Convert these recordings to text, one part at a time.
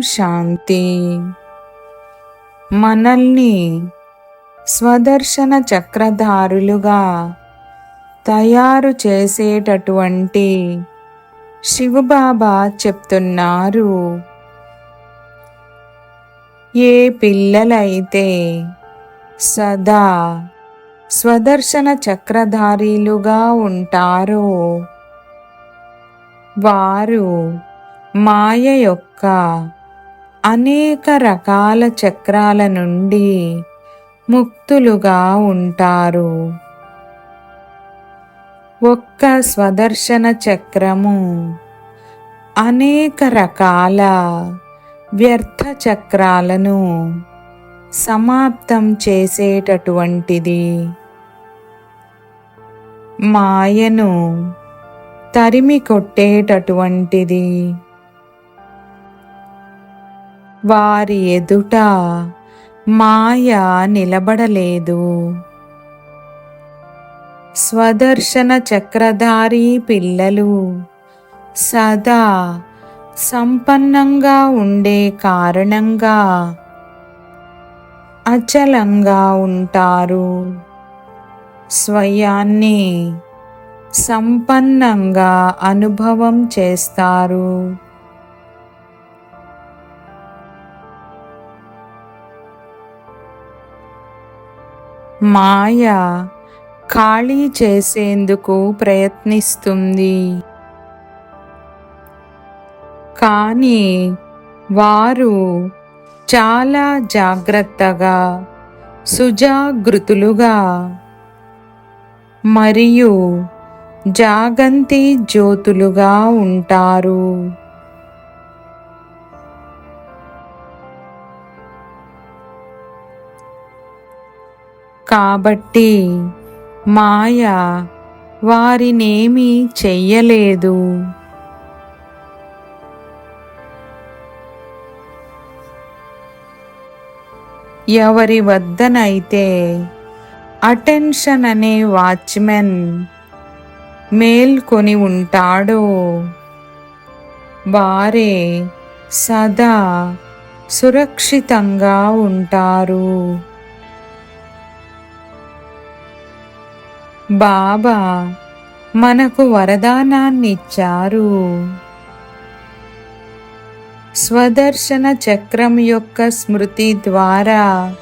శాంతి. మనల్ని స్వదర్శన చక్రధారులుగా తయారు చేసేటటువంటి శివబాబా చెప్తున్నారు. ఏ పిల్లలైతే సదా స్వదర్శన చక్రధారీలుగా ఉంటారో వారు మాయ యొక్క అనేక రకాల చక్రాల నుండి ముక్తులుగా ఉంటారు. ఒక్క స్వదర్శన చక్రము అనేక రకాల వ్యర్థ చక్రాలను సమాప్తం చేసేటటువంటిది. మాయను తరిమి కొట్టేటటువంటిది. వారి ఎదుట మాయ నిలబడలేదు. స్వదర్శన చక్రధారి పిల్లలు సదా సంపన్నంగా ఉండే కారణంగా అచలంగా ఉంటారు. స్వయాన్ని సంపన్నంగా అనుభవం చేస్తారు. మాయ ఖాళీ చేసేందుకు ప్రయత్నిస్తుంది. కానీ వారు చాలా జాగ్రత్తగా సుజాగృతులుగా మరియు జాగంతి జ్యోతులుగా ఉంటారు. కాబట్టి మాయ వారినేమీ చెయ్యలేదు. ఎవరి వద్దనైతే అటెన్షన్ అనే వాచ్మెన్ మేల్కొని ఉంటాడో వారే సదా సురక్షితంగా ఉంటారు. బాబా మనకు వరదానాన్నిచ్చారు. స్వదర్శన చక్రం యొక్క స్మృతి ద్వారా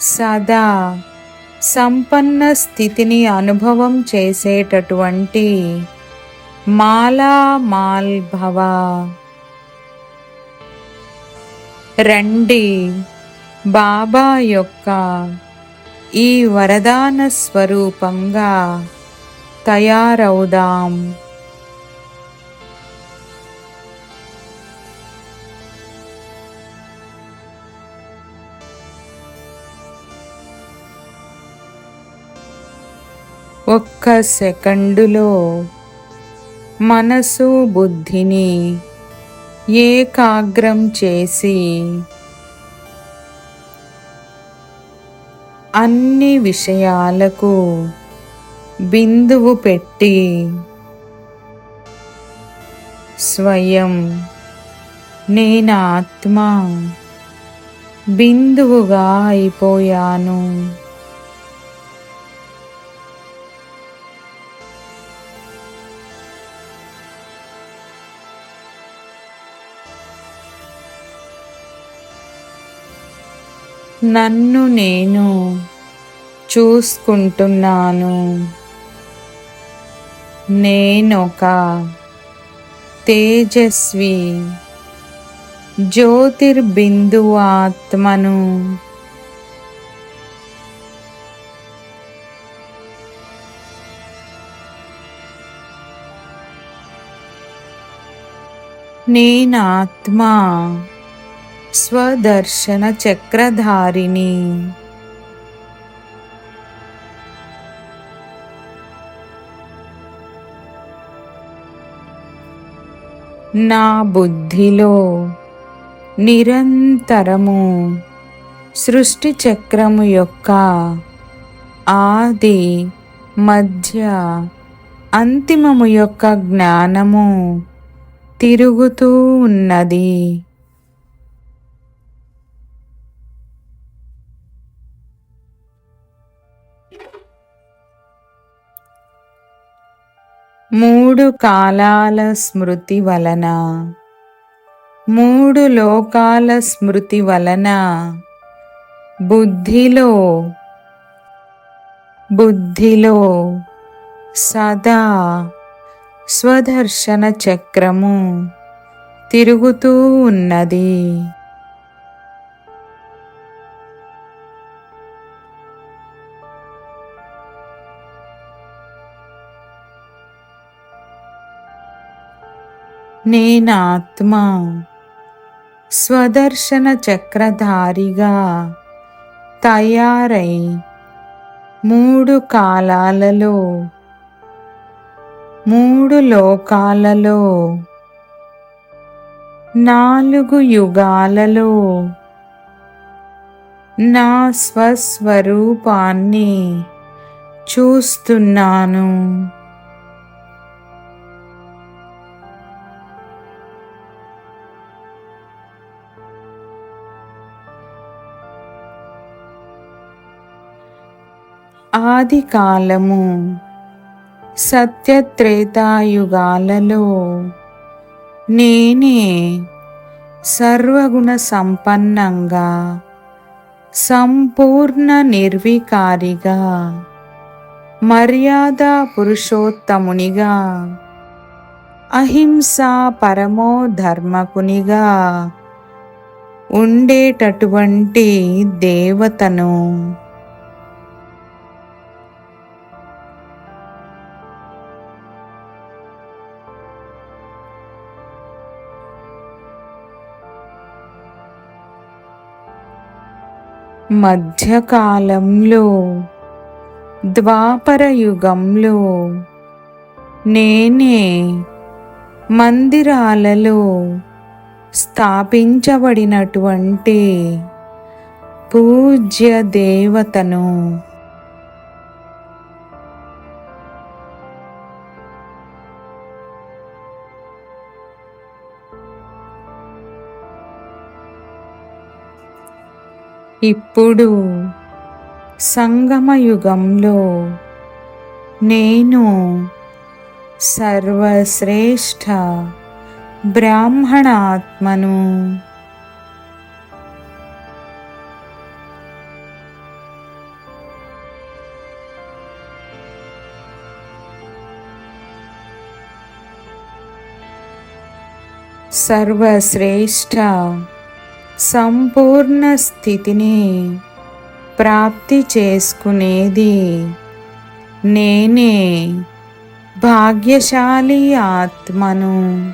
సదా సంపన్న స్థితిని అనుభవం చేసేటటువంటి మాలా మాల్ భవ. రండి బాబా యొక్క ఈ వరదాన స్వరూపంగా తయారవుదాం. ఒక్క సెకండులో మనసు బుద్ధిని ఏకాగ్రం చేసి అన్ని విషయాలకు బిందువు పెట్టి స్వయం నేను ఆత్మ బిందువుగా అయిపోయాను. నన్ను నేను చూసుకుంటున్నాను. నేనొక తేజస్వి జ్యోతిర్బిందు ఆత్మను నేనాత్మా స్వదర్శన చక్రధారిణి నా బుద్ధిలో నిరంతరము సృష్టి చక్రము యొక్క ఆది మధ్య అంతిమము యొక్క జ్ఞానము తిరుగుతూ ఉన్నది. మూడు కాలాల స్మృతి వలన. మూడు లోకాల స్మృతి వలన. బుద్ధిలో బుద్ధిలో సదా స్వదర్శన చక్రము తిరుగుతూ ఉన్నది. నేనాత్మ. స్వదర్శన చక్రధారిగా తయారై మూడు కాలాలలో మూడు లోకాలలో నాలుగు యుగాలలో నా స్వస్వరూపాన్ని చూస్తున్నాను. ఆది కాలము సత్యత్రేతాయుగాలలో నేనే సర్వగుణ సంపన్నంగా సంపూర్ణ నిర్వికారిగా మర్యాద పురుషోత్తమునిగా అహింసా పరమో ధర్మకునిగా ఉండేటటువంటి దేవతను మధ్యకాలంలో ద్వాపర యుగంలో నేనే మందిరాలలో స్థాపించబడినటువంటి పూజ్య దేవతను. ఇప్పుడు సంగమయుగంలో నేను సర్వశ్రేష్ఠ బ్రాహ్మణాత్మను. సర్వశ్రేష్ఠ సంపూర్ణ స్థితిని ప్రాప్తి చేసుకునేది. నేనే భాగ్యశాలి ఆత్మను.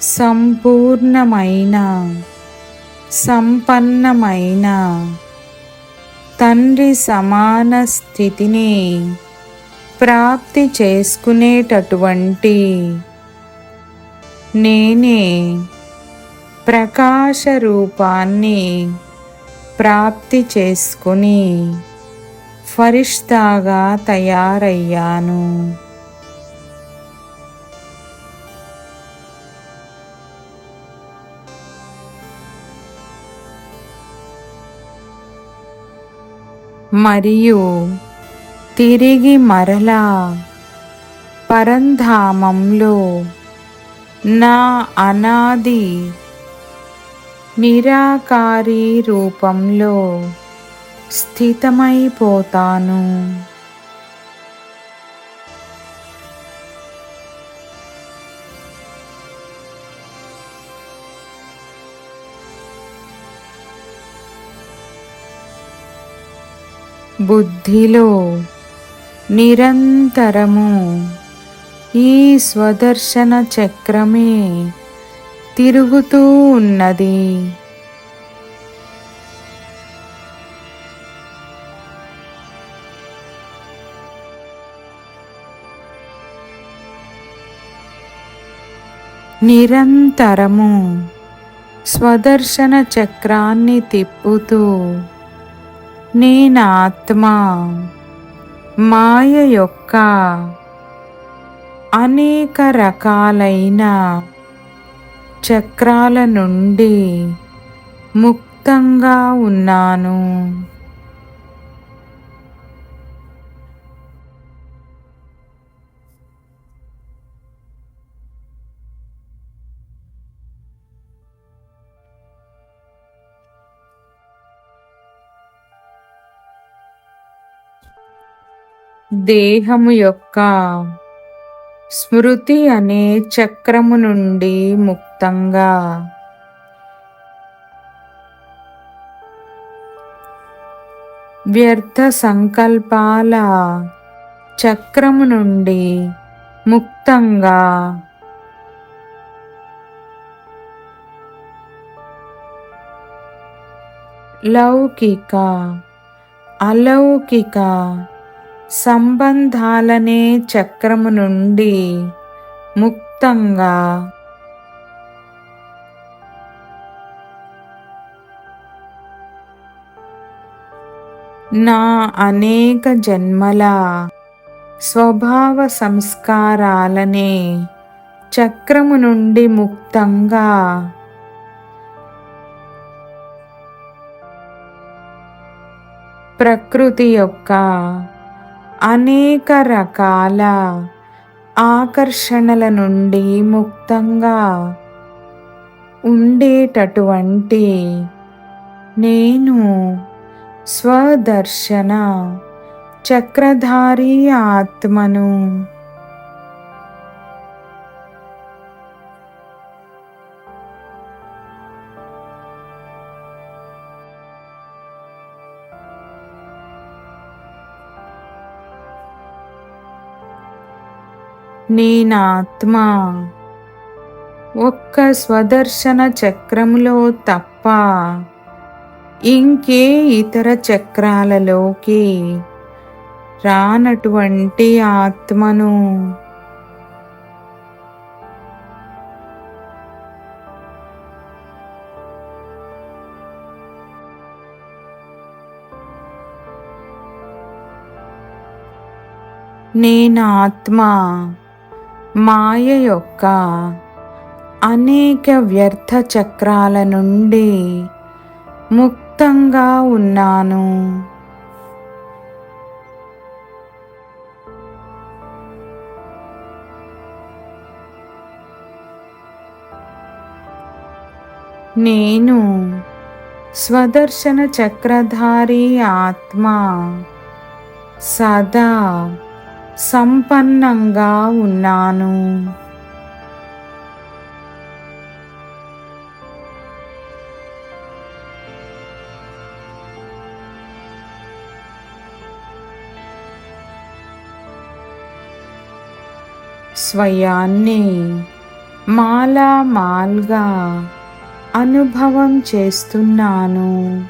సంపూర్ణమైన సంపన్నమైన తండ్రి సమాన స్థితిని ప్రాప్తి చేసుకునేటటువంటి నేనే ప్రకాశ రూపాన్ని ప్రాప్తి చేసుకుని ఫరిష్తాగా తయారయ్యాను. మరియు తిరిగి మరలా పరంధామంలో నా అనాది నిరాకారి రూపంలో స్థితమైపోతాను. బుద్ధిలో నిరంతరము ఈ స్వదర్శన చక్రమే తిరుగుతూ ఉన్నది. నిరంతరము స్వదర్శన చక్రాన్ని తిప్పుతూ నేనాత్మ మాయ యొక్క అనేక రకాలైన చక్రాల నుండి ముక్తంగా ఉన్నాను. దేహము యొక్క స్మృతి అనే చక్రము నుండి ముక్తంగా. వ్యర్థ సంకల్పాల చక్రము నుండి ముక్తంగా. లౌకిక అలౌకిక సంబంధాలనే చక్రము నుండి ముక్తంగా. నా అనేక జన్మల స్వభావ సంస్కారాలనే చక్రము నుండి ముక్తంగా. ప్రకృతి యొక్క అనేక రకాల ఆకర్షణల నుండి ముక్తంగా ఉండేటటువంటి నేను స్వదర్శన చక్రధారి ఆత్మను. నేనాత్మ. ఒక్క స్వదర్శన చక్రములో తప్ప ఇంకే ఇతర చక్రాలలోకి రానటువంటి ఆత్మను. నేను ఆత్మ మాయ యొక్క అనేక వ్యర్థ చక్రాల నుండి ముక్తంగా ఉన్నాను. నేను స్వదర్శన చక్రధారి ఆత్మ సదా సంపన్నంగా ఉన్నాను. స్వయాన్ని మాలా మాల్గా అనుభవం చేస్తున్నాను.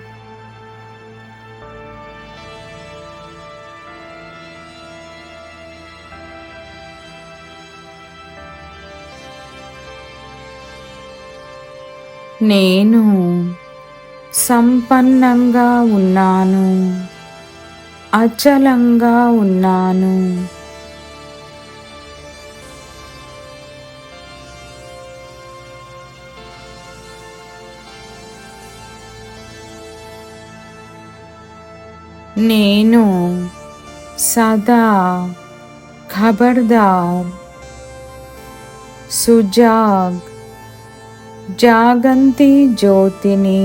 నేను సంపన్నంగా ఉన్నాను అచలంగా ఉన్నాను. నేను సదా ఖబర్దార్ సుజాగ్ జాగంతి జ్యోతిని.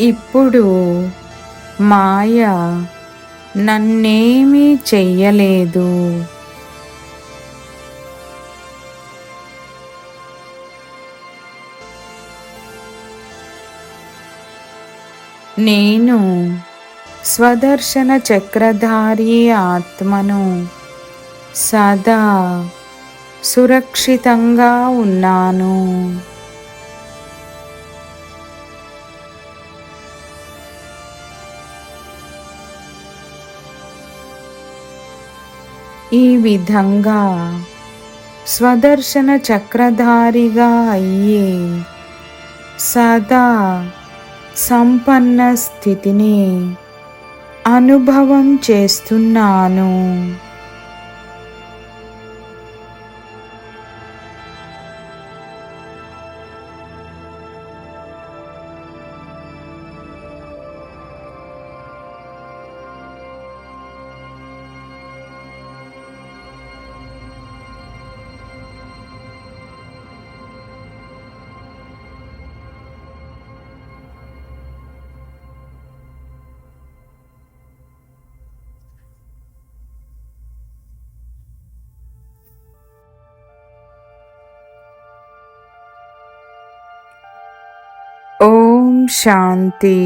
ఇప్పుడు మాయ నన్నేమీ చెయ్యలేదు. నేను స్వదర్శన చక్రధారి ఆత్మను సదా సురక్షితంగా ఉన్నాను. ఈ విధంగా స్వదర్శన చక్రధారిగా అయ్యే సదా సంపన్న స్థితిని అనుభవం చేస్తున్నాను. ఓం శాంతి